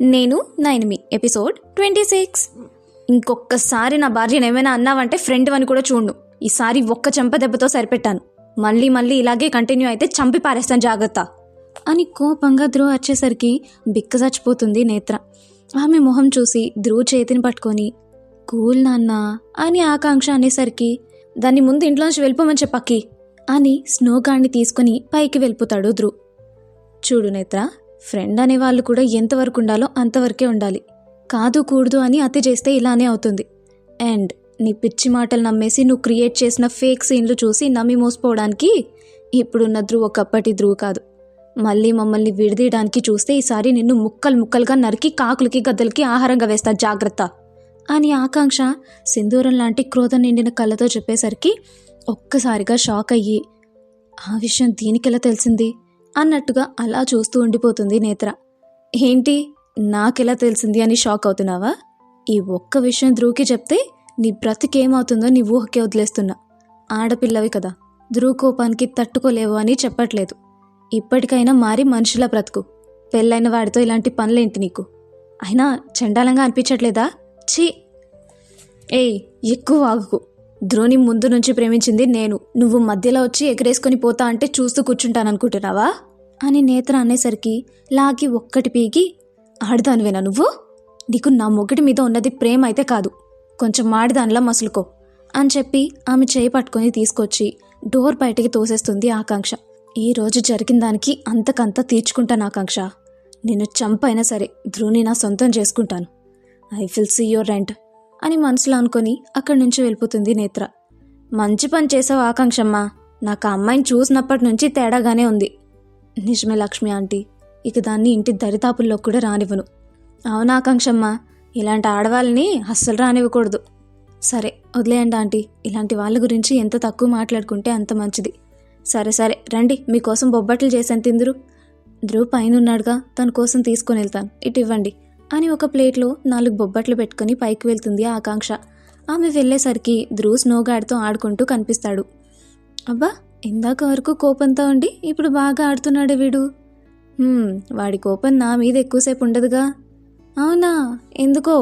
నేను నైన్మి episode twenty six. ఇంకొకసారి నా భార్యను ఏమైనా అన్నావంటే ఫ్రెండ్ అని కూడా చూడు. ఈసారి ఒక్క చెంప దెబ్బతో సరిపెట్టాను. మళ్ళీ మళ్ళీ ఇలాగే కంటిన్యూ అయితే చంపి పారేస్తాను జాగ్రత్త అని కోపంగా ధ్రువ్ వచ్చేసరికి బిక్క చచ్చిపోతుంది నేత్ర. ఆమె మొహం చూసి ధ్రువ్ చేతిని పట్టుకొని కూల్ నాన్న అని ఆకాంక్ష అనేసరికి దాన్ని ముందు ఇంట్లోంచి వెళ్ళిపోమని చెప్పక్కి అని స్నోగాడిని తీసుకుని పైకి వెళ్ళిపోతాడు ధ్రువ్. చూడు నేత్ర ఫ్రెండ్ అనే వాళ్ళు కూడా ఎంతవరకు ఉండాలో అంతవరకే ఉండాలి. కాదు కూడదు అని అతి చేస్తే ఇలానే అవుతుంది. అండ్ నీ పిచ్చి మాటలు నమ్మేసి నువ్వు క్రియేట్ చేసిన ఫేక్ సీన్లు చూసి నమ్మి మోసపోవడానికి ఇప్పుడున్న ధ్రువ్ ఒకప్పటి ధ్రువ్ కాదు. మళ్ళీ మమ్మల్ని విడదీయడానికి చూస్తే ఈసారి నిన్ను ముక్కలు ముక్కలుగా నరికి కాకులకి గద్దలకి ఆహారంగా వేస్తా జాగ్రత్త! అని ఆకాంక్ష సింధూరం లాంటి క్రోధం నిండిన కళ్ళతో చెప్పేసరికి ఒక్కసారిగా షాక్ అయ్యి ఆ విషయం దీనికెలా తెలిసింది? అన్నట్టుగా అలా చూస్తూ ఉండిపోతుంది నేత్ర. ఏంటి నాకెలా తెలిసింది అని షాక్ అవుతున్నావా? ఈ ఒక్క విషయం ధ్రువుకి చెప్తే నీ బ్రతికేమవుతుందో నీ ఊహకే వదిలేస్తున్నా. ఆడపిల్లవి కదా ధ్రువ్ కోపానికి తట్టుకోలేవు అని చెప్పట్లేదు. ఇప్పటికైనా మారి మనుషుల బ్రతుకు. పెళ్ళైన వాడితో ఇలాంటి పనులేంటి నీకు? అయినా చండాలంగా అనిపించట్లేదా? ఛీ! ఏయ్ ఎక్కువ ఆగుకు ధ్రువుని ముందు నుంచి ప్రేమించింది నేను. నువ్వు మధ్యలో వచ్చి ఎగరేసుకొని పోతా అంటే చూస్తూ కూర్చుంటాననుకుంటున్నావా? అని నేత్ర అనేసరికి లాగి ఒక్కటి పీకి ఆడదానివేనా నువ్వు? నీకు నా మొగుడి మీద ఉన్నది ప్రేమ అయితే కాదు. కొంచెం మాడిదానిలా మసులుకో అని చెప్పి ఆమె చేయి పట్టుకొని తీసుకొచ్చి డోర్ బయటికి తోసేస్తుంది ఆకాంక్ష. ఈ రోజు జరిగిన దానికి అంతకంత తీర్చుకుంటాను ఆకాంక్ష. నిన్ను చంపైనా సరే ధ్రువుని నా సొంతం చేసుకుంటాను. I feel see your rent అని మనసులో అనుకొని అక్కడి నుంచి వెళ్ళిపోతుంది నేత్ర. మంచి పని చేసావు ఆకాంక్షమ్మ. నాకు ఆ అమ్మాయిని చూసినప్పటి నుంచి తేడాగానే ఉంది. నిజమే లక్ష్మి ఆంటీ. ఇక దాన్ని ఇంటి దరితాపుల్లో కూడా రానివ్వను. అవునా ఆకాంక్షమ్మ? ఇలాంటి ఆడవాళ్ళని అస్సలు రానివ్వకూడదు. సరే వదిలేయండి ఆంటీ. ఇలాంటి వాళ్ళ గురించి ఎంత తక్కువ మాట్లాడుకుంటే అంత మంచిది. సరే సరే రండి. మీకోసం బొబ్బట్లు చేశాను తిందురు ధ్రువ్ పైన ఉన్నాడుగా తన కోసం తీసుకొని వెళ్తాను. ఇటు ఇవ్వండి. అని ఒక ప్లేట్లో నాలుగు బొబ్బట్లు పెట్టుకుని పైకి వెళ్తుంది ఆకాంక్ష. ఆమె వెళ్ళేసరికి ధ్రువ్ స్నోగాడ్తో ఆడుకుంటూ కనిపిస్తాడు. అబ్బా ఇందాక వరకు కోపంతో ఉండి ఇప్పుడు బాగా ఆడుతున్నాడు వీడు. వాడి కోపం నా మీద ఎక్కువసేపు ఉండదుగా. అవునా ఎందుకో?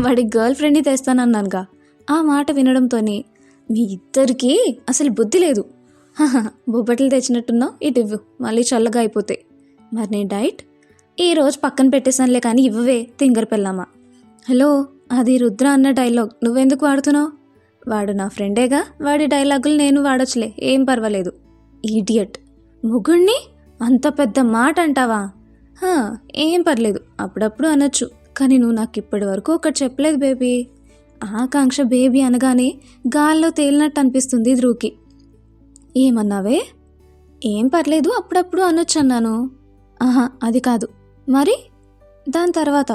వాడి గర్ల్ ఫ్రెండ్ని తెస్తానన్నానుగా. ఆ మాట వినడంతోనే మీ ఇద్దరికీ అసలు బుద్ధి లేదు. బొబ్బట్లు తెచ్చినట్టున్నావు ఇటు ఇవ్వు మళ్ళీ చల్లగా అయిపోతాయి మరి నీ డైట్? ఈరోజు పక్కన పెట్టేశానులే కానీ ఇవ్వవే తింగర పెళ్ళామా. హలో అది రుద్ర అన్న డైలాగ్ నువ్వెందుకు వాడుతున్నావు? వాడు నా ఫ్రెండేగా? వాడి డైలాగులు నేను వాడొచ్చులే ఏం పర్వాలేదు. ఈడియట్ ముగుణ్ణి? అంత పెద్ద మాట అంటావా? ఏం పర్లేదు అప్పుడప్పుడు అనొచ్చు. కానీ నువ్వు నాకు ఇప్పటి వరకు ఒకటి చెప్పలేదు బేబీ. ఆకాంక్ష బేబీ అనగానే గాల్లో తేలినట్టు అనిపిస్తుంది ధ్రువుకి. ఏమన్నావే? ఏం పర్లేదు అప్పుడప్పుడు అనొచ్చు అన్నాను. ఆహా అది కాదు. మరి? దాని తర్వాత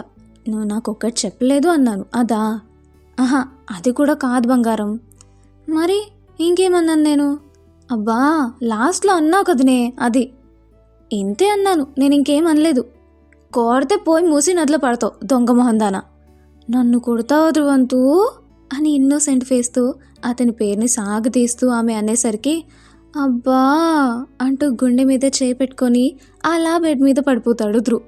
నువ్వు నాకు ఒక్కటి చెప్పలేదు అన్నాను. అదా? ఆహా అది కూడా కాదు బంగారం. మరి ఇంకేమన్నాను నేను? అబ్బా లాస్ట్లో అన్నావు కదనే అది. ఇంతే అన్నాను నేను ఇంకేం అనలేదు కోడితే పోయి మూసి నదిలో పడతావు దొంగ మొహందాన. నన్ను కొడతావు ధ్రువంతు అని ఇన్నోసెంట్ ఫేస్తో అతని పేరుని సాగదీస్తూ ఆమె అనేసరికి అబ్బా అంటూ గుండె మీద చేయి పెట్టుకొని అలా బెడ్ మీద పడిపోతాడు ధ్రువ్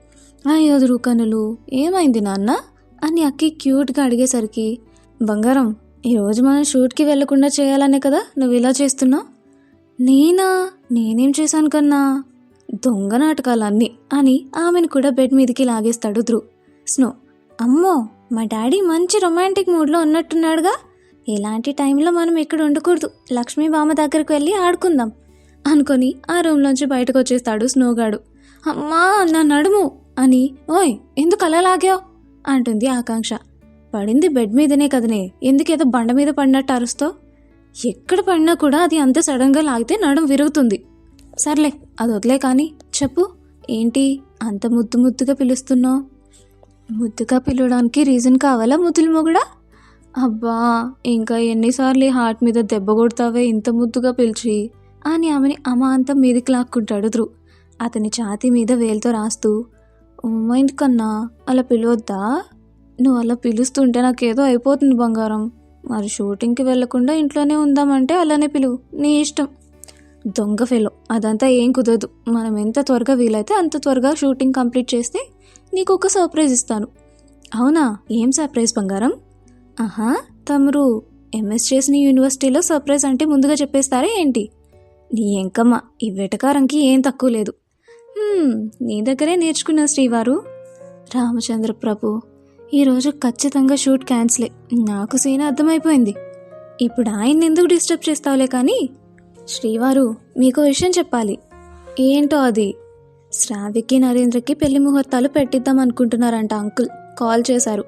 అయ్యో ధ్రువ్ కనులు ఏమైంది నాన్న? అని అక్కి క్యూట్గా అడిగేసరికి బంగారం ఈరోజు మనం షూట్కి వెళ్ళకుండా చేయాలనే కదా? నువ్వు ఇలా చేస్తున్నావు? నేనా? నేనేం చేశాను కన్నా? దొంగ నాటకాలన్నీ అని ఆమెను కూడా బెడ్ మీదకి లాగేస్తాడు ధ్రువ్ స్నో అమ్మో మా డాడీ మంచి రొమాంటిక్ మూడ్లో ఉన్నట్టున్నాడుగా. ఇలాంటి టైంలో మనం ఇక్కడ ఉండకూడదు. లక్ష్మీ బామ్మ దగ్గరికి వెళ్ళి ఆడుకుందాం అనుకొని ఆ రూమ్లోంచి బయటకు వచ్చేస్తాడు స్నోగాడు. అమ్మా నా నడుము! అని ఓయ్ ఎందుకు అలా లాగావు? అంటుంది ఆకాంక్ష. పడింది బెడ్ మీదనే కదనే ఎందుకేదో బండ మీద పడినట్టు అరుస్తావు ఎక్కడ పడినా కూడా అది అంత సడన్గా లాగితే నడుం విరుగుతుంది. సర్లే అది వదిలే కానీ చెప్పు. ఏంటి అంత ముద్దు ముద్దుగా పిలుస్తున్నావు? ముద్దుగా పిలవడానికి రీజన్ కావాలా ముద్దులు మొగుడా? అబ్బా ఇంకా ఎన్నిసార్లు ఈ హార్ట్ మీద దెబ్బ కొడతావే ఇంత ముద్దుగా పిలిచి? అని ఆమెని అమాంతం మీదకి లాక్కుంటాడు ధ్రువ్. అతని ఛాతీ మీద వేలుతో రాస్తూ మైండ్ కన్నా అలా పిలవద్దా? నువ్వు అలా పిలుస్తుంటే నాకేదో అయిపోతుంది బంగారం. మరి షూటింగ్కి వెళ్ళకుండా ఇంట్లోనే ఉందామంటే అలానే పిలువు నీ ఇష్టం. దొంగ ఫెలో అదంతా ఏం కుదరదు. మనం ఎంత త్వరగా వీలైతే అంత త్వరగా షూటింగ్ కంప్లీట్ చేస్తే నీకు ఒక సర్ప్రైజ్ ఇస్తాను. అవునా? ఏం సర్ప్రైజ్ బంగారం? ఆహా తమరు ఎంఎస్ చేసిన యూనివర్సిటీలో సర్ప్రైజ్ అంటే ముందుగా చెప్పేస్తారా ఏంటి? నీ ఎంకమ్మ ఈ వెటకారంకి ఏం తక్కువ లేదు. నీ దగ్గరే నేర్చుకున్న శ్రీవారు. రామచంద్ర ప్రభు ఈరోజు ఖచ్చితంగా షూట్ క్యాన్సిలే. నాకు సీన్ అర్థమైపోయింది. ఇప్పుడు ఆయన్ని ఎందుకు డిస్టర్బ్ చేస్తావులే కానీ? శ్రీవారు మీకు విషయం చెప్పాలి. ఏంటో అది? శ్రావ్యకి నరేంద్రకి పెళ్ళి ముహూర్తాలు పెట్టిద్దాం అనుకుంటున్నారంట అంకుల్. కాల్ చేశారు.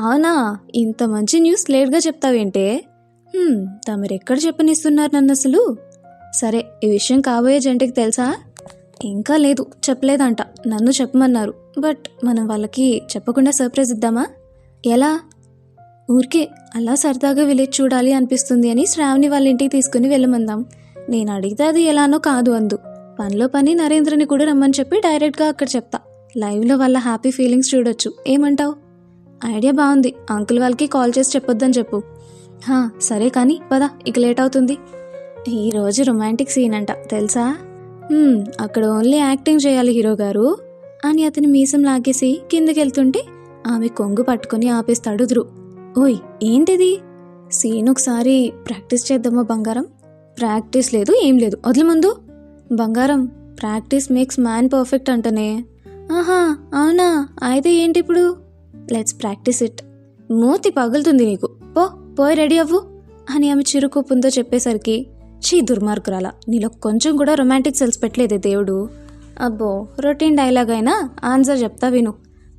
అవునా? ఇంత మంచి న్యూస్ లేట్గా చెప్తావేంటే? తమరెక్కడ చెప్పనిస్తున్నారు నన్ను అసలు సరే ఈ విషయం కాబోయే జంటకి తెలుసా? ఇంకా లేదు చెప్పలేదంట. నన్ను చెప్పమన్నారు. బట్ మనం వాళ్ళకి చెప్పకుండా సర్ప్రైజ్ ఇద్దామా? ఎలా? ఊరికే అలా సరదాగా విలేజ్ చూడాలి అనిపిస్తుంది అని శ్రావణి వాళ్ళ ఇంటికి తీసుకుని వెళ్ళమందాం. నేను అడిగితే అది ఎలానో కాదు అందు. పనిలో పని నరేంద్రని కూడా రమ్మని చెప్పి డైరెక్ట్గా అక్కడ చెప్తా. లైవ్లో వాళ్ళ హ్యాపీ ఫీలింగ్స్ చూడొచ్చు. ఏమంటావు? ఐడియా బాగుంది. అంకుల్ వాళ్ళకి కాల్ చేసి చెప్పొద్దని చెప్పు. హా సరే కానీ పదా ఇక లేట్ అవుతుంది. ఈరోజు రొమాంటిక్ సీన్ అంట తెలుసా? అక్కడ ఓన్లీ యాక్టింగ్ చేయాలి హీరో గారు. అని అతని మీసం లాగేసి కిందకెళ్తుంటే ఆమె కొంగు పట్టుకొని ఆపేస్తాడు ధ్రువ్ ఓయ్ ఏంటిది? సీన్ ఒకసారి ప్రాక్టీస్ చేద్దామా బంగారం? ప్రాక్టీస్ లేదు ఏం లేదు. వదిలి ముందు. బంగారం ప్రాక్టీస్ మేక్స్ మ్యాన్ పర్ఫెక్ట్ అంటనే. ఆహా అవునా? అయితే ఏంటి ఇప్పుడు? Let's practice it. మూతి పగులుతుంది నీకు. పో పోయి రెడీ అవ్వు. అని ఆమె చిరుకోపంతో చెప్పేసరికి పిచ్చి దుర్మార్గురాల. నీలో కొంచెం కూడా రొమాంటిక్ సెల్స్ పెట్టలేదే దేవుడు. అబ్బో రొటీన్ డైలాగ్ అయినా ఆన్సర్ చెప్తా విను.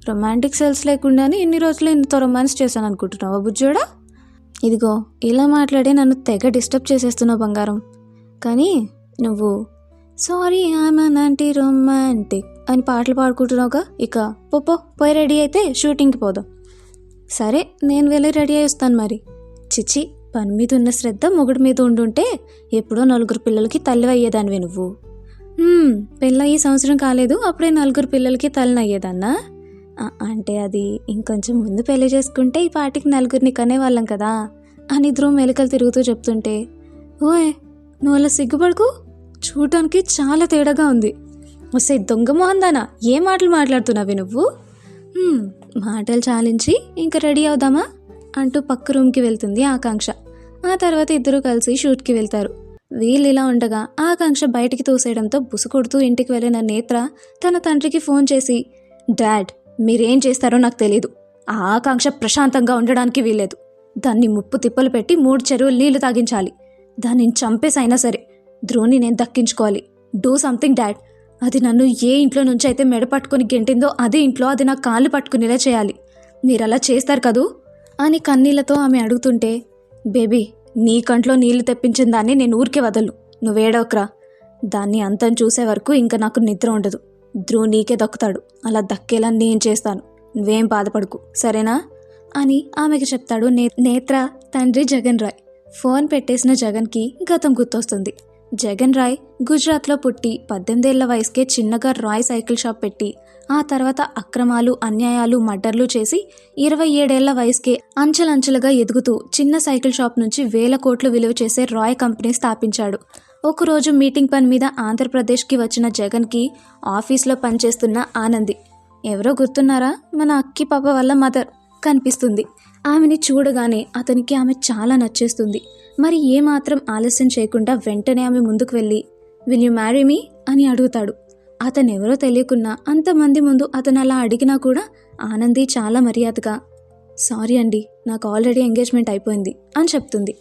రొమాంటిక్ సెల్స్ లేకుండానే ఇన్ని రోజులు ఇంత రొమాన్స్ చేశాను అనుకుంటున్నావా బుజ్జోడా? ఇదిగో ఇలా మాట్లాడే నన్ను తెగ డిస్టర్బ్ చేసేస్తున్నావు బంగారం. కానీ నువ్వు sorry I'm an anti romantic అని పాటలు పాడుకుంటున్నావుగా? ఇక పోపో పోయి రెడీ అయితే షూటింగ్కి పోదాం. సరే నేను వెళ్ళి రెడీ అయి వస్తాను మరి. చిచి పని మీద ఉన్న శ్రద్ధ మొగుడు మీద ఉండుంటే ఎప్పుడో నలుగురు పిల్లలకి తల్లి అయ్యేదానివి నువ్వు. పెళ్ళ ఈ సంవత్సరం కాలేదు అప్పుడే నలుగురు పిల్లలకి తల్లిని అయ్యేదన్నా అంటే అది ఇంకొంచెం ముందు పెళ్ళి చేసుకుంటే ఈ పాటికి నలుగురిని కనేవాళ్ళం కదా అని ధ్రువ మెలికలు తిరుగుతూ చెప్తుంటే ఓయ్ నువ్వు అలా సిగ్గుపడకు చూడటానికి చాలా తేడాగా ఉంది. వస్తే దొంగ మోహందానా? ఏ మాటలు మాట్లాడుతున్నావి నువ్వు? మాటలు చాలించి ఇంకా రెడీ అవుదామా? అంటూ పక్క రూమ్కి వెళ్తుంది ఆకాంక్ష. ఆ తర్వాత ఇద్దరు కలిసి షూట్కి వెళ్తారు. వీళ్ళు ఇలా ఉండగా ఆకాంక్ష బయటికి తోసేయడంతో బుసుకొడుతూ ఇంటికి వెళ్ళిన నేత్ర తన తండ్రికి ఫోన్ చేసి డాడ్ మీరేం చేస్తారో నాకు తెలీదు. ఆ ఆకాంక్ష ప్రశాంతంగా ఉండడానికి వీల్లేదు. దాన్ని ముప్పు తిప్పలు పెట్టి మూడు చెరువులు నీళ్ళు తాగించాలి. దాన్ని చంపేసైనా సరే ద్రోణి నేను దక్కించుకోవాలి. Do something dad. అది నన్ను ఏ ఇంట్లో నుంచి అయితే మెడ పట్టుకుని గెంటిందో అదే ఇంట్లో అది నా కాళ్ళు పట్టుకునేలా చేయాలి. మీరు అలా చేస్తారు కదూ? అని కన్నీళ్ళతో ఆమె అడుగుతుంటే బేబీ నీ కంట్లో నీళ్ళు తెప్పించిన దాన్ని నేను ఊరికే వదలు నువ్వేడోక్రా దాన్ని అంతం చూసే వరకు ఇంకా నాకు నిద్ర ఉండదు. ధ్రువ్ నీకే దక్కుతాడు. అలా దక్కేలా నేను చేస్తాను. నువ్వేం బాధపడకు. సరేనా? అని ఆమెకి చెప్తాడు నే నేత్ర తండ్రి జగన్ రాయ్. ఫోన్ పెట్టేసిన జగన్కి గతం గుర్తొస్తుంది. జగన్ రాయ్ గుజరాత్లో పుట్టి పద్దెనిమిదేళ్ళ వయసుకే చిన్నగా రాయ్ సైకిల్ షాప్ పెట్టి ఆ తర్వాత అక్రమాలు అన్యాయాలు మర్డర్లు చేసి ఇరవై ఏడేళ్ళ వయసుకే అంచెలంచెలుగా ఎదుగుతూ చిన్న సైకిల్ షాప్ నుంచి వేల కోట్లు విలువ చేసే రాయ్ కంపెనీ స్థాపించాడు. ఒకరోజు మీటింగ్ పని మీద ఆంధ్రప్రదేశ్కి వచ్చిన జగన్కి ఆఫీస్లో పనిచేస్తున్న ఆనంది ఎవరో గుర్తున్నారా? మన అక్కి పాప వల్ల మదర్ కనిపిస్తుంది. ఆమెని చూడగానే అతనికి ఆమె చాలా నచ్చేస్తుంది. మరి ఏమాత్రం ఆలస్యం చేయకుండా వెంటనే ఆమె ముందుకు వెళ్ళి విల్ యు మ్యారీ మీ? అని అడుగుతాడు. అతను ఎవరో తెలియకున్నా అంతమంది ముందు అతను అలా అడిగినా కూడా ఆనంది చాలా మర్యాదగా సారీ అండి నాకు ఆల్రెడీ ఎంగేజ్మెంట్ అయిపోయింది అని చెప్తుంది.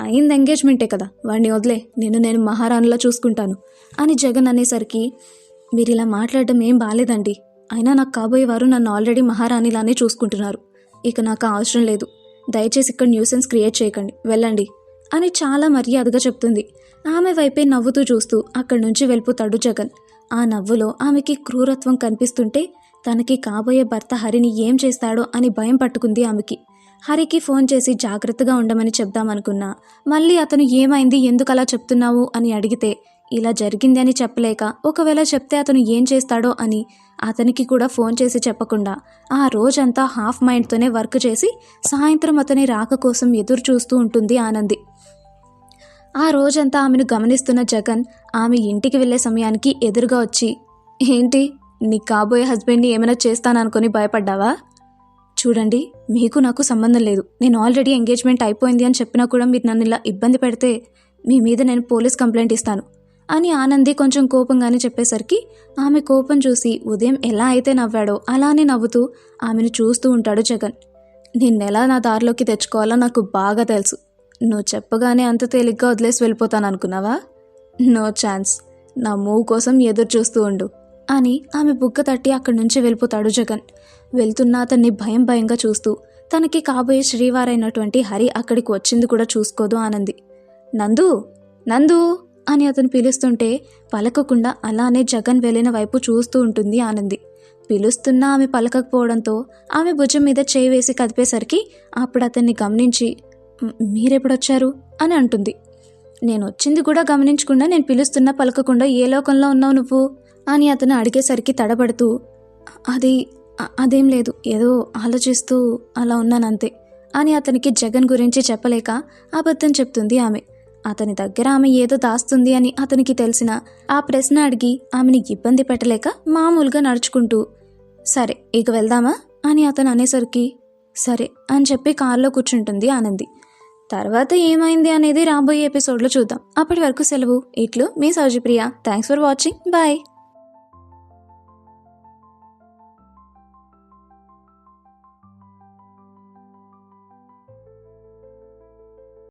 అయింది ఎంగేజ్మెంటే కదా వాడిని వదిలే నేను నేను మహారాణిలా చూసుకుంటాను అని జగన్ అనేసరికి మీరు ఇలా మాట్లాడడం ఏం బాలేదండి అయినా నాకు కాబోయేవారు నన్ను ఆల్రెడీ మహారాణిలానే చూసుకుంటున్నారు. ఇక నాకు అవసరం లేదు. దయచేసి ఇక్కడ న్యూసెన్స్ క్రియేట్ చేయకండి వెళ్ళండి అని చాలా మర్యాదగా చెప్తుంది. ఆమె వైపే నవ్వుతూ చూస్తూ అక్కడి నుంచి వెళ్ళిపోతాడు జగన్. ఆ నవ్వులో ఆమెకి క్రూరత్వం కనిపిస్తుంటే తనకి కాబోయే భర్త హరిని ఏం చేస్తాడో అని భయం పట్టుకుంది ఆమెకి. హరికి ఫోన్ చేసి జాగ్రత్తగా ఉండమని చెప్దామనుకున్నా. మళ్ళీ అతను ఏమైంది ఎందుకు అలా చెప్తున్నావు అని అడిగితే ఇలా జరిగింది అని చెప్పలేక ఒకవేళ చెప్తే అతను ఏం చేస్తాడో అని అతనికి కూడా ఫోన్ చేసి చెప్పకుండా ఆ రోజంతా హాఫ్ మైండ్తోనే వర్క్ చేసి సాయంత్రం అతని రాక కోసం ఎదురు చూస్తూ ఉంటుంది ఆనంది. ఆ రోజంతా ఆమెను గమనిస్తున్న జగన్ ఆమె ఇంటికి వెళ్ళే సమయానికి ఎదురుగా వచ్చి ఏంటి నీ కాబోయే హస్బెండ్ని ఏమైనా చేస్తాననుకొని భయపడ్డావా? చూడండి మీకు నాకు సంబంధం లేదు. నేను ఆల్రెడీ ఎంగేజ్మెంట్ అయిపోయింది అని చెప్పినా కూడా మీరు నన్ను ఇలా ఇబ్బంది పెడితే మీ మీద నేను పోలీస్ కంప్లైంట్ ఇస్తాను అని ఆనంది కొంచెం కోపంగానే చెప్పేసరికి ఆమె కోపం చూసి ఉదయం ఎలా అయితే నవ్వాడో అలానే నవ్వుతూ ఆమెను చూస్తూ ఉంటాడు జగన్. నిన్నెలా నా దారిలోకి తెచ్చుకోవాలో నాకు బాగా తెలుసు. నువ్వు చెప్పగానే అంత తేలిగ్గా వదిలేసి వెళ్ళిపోతాను అనుకున్నావా నో ఛాన్స్. నా మూవ్ కోసం ఎదురు చూస్తూ ఉండు అని ఆమె బుగ్గ తట్టి అక్కడి నుంచి వెళ్ళిపోతాడు జగన్. వెళ్తున్న అతన్ని భయం భయంగా చూస్తూ తనకి కాబోయే శ్రీవారైనటువంటి హరి అక్కడికి వచ్చింది కూడా చూసుకోదు ఆనంది. నందు నందు అని అతను పిలుస్తుంటే పలకకుండా అలానే జగన్ వెళ్ళిన వైపు చూస్తూ ఉంటుంది ఆనంది. పిలుస్తున్నా ఆమె పలకకపోవడంతో ఆమె భుజం మీద చేయి వేసి కదిపేసరికి అప్పుడు అతన్ని గమనించి మీరెప్పుడొచ్చారు? అని అంటుంది. నేను వచ్చింది కూడా గమనించకుండా నేను పిలుస్తున్నా పలకకుండా ఏ లోకంలో ఉన్నావు నువ్వు? అని అతను అడిగేసరికి తడబడుతూ అది అదేం లేదు ఏదో ఆలోచిస్తూ అలా ఉన్నానంతే అని అతనికి జగన్ గురించి చెప్పలేక అబద్ధం చెప్తుంది ఆమె. అతని దగ్గర ఆమె ఏదో దాస్తుంది అని అతనికి తెలిసిన ఆ ప్రశ్న అడిగి ఆమెని ఇబ్బంది పెట్టలేక మామూలుగా నడుచుకుంటూ సరే ఇక వెళ్దామా? అని అతను అనేసరికి సరే అని చెప్పి కారులో కూర్చుంటుంది ఆనంది. తర్వాత ఏమైంది అనేది రాబోయే ఎపిసోడ్లో చూద్దాం. అప్పటి వరకు సెలవు. ఇట్లు మీ సౌజిప్రియ. Thanks for watching bye